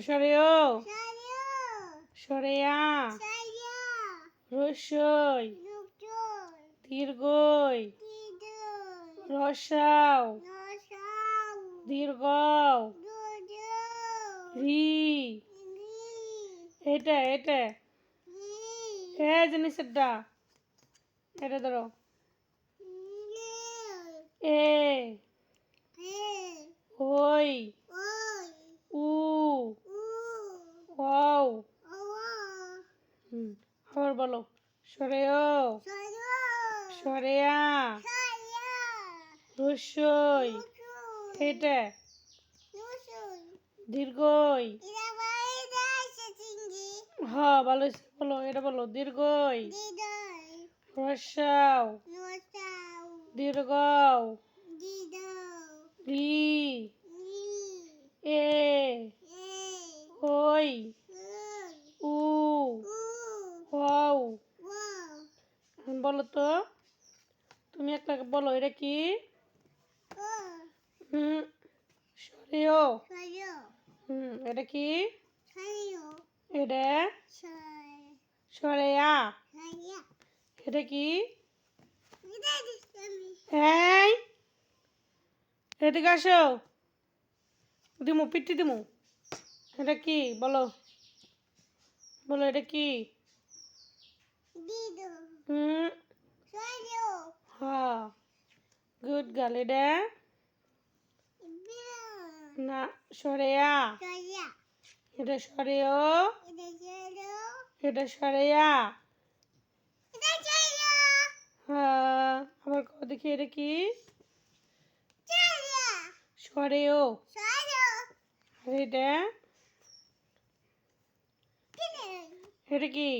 সরেও। সরেয়া। রসই। দীর্ঘই। রসাও। দীর্ঘ রি। এটা এটা। এ জিনিসেরটা। এটা ধরো। হুম। আবার বলো সরেও। সরেয়া। রসই। এটা। দীর্ঘই। হ ভালো বলো এটা বলো দীর্ঘই। রসাও। দীর্ঘ বলো তো তুমি একটা বলো এটা কি? হুম সরেও হুম এটা কি? এটা? সরেয়া। এটা কি? এই। এদিকে আসো দিমু পিটি দিমু। এটা কি? বলো। বলো এটা কি? হুম হ্যাঁ গার্ল না সরেয়া। এটা সরেও। এটা সরেয়া। হ্যাঁ আবার দেখি এটা কি? সরেও। আর এটা? এটা কি?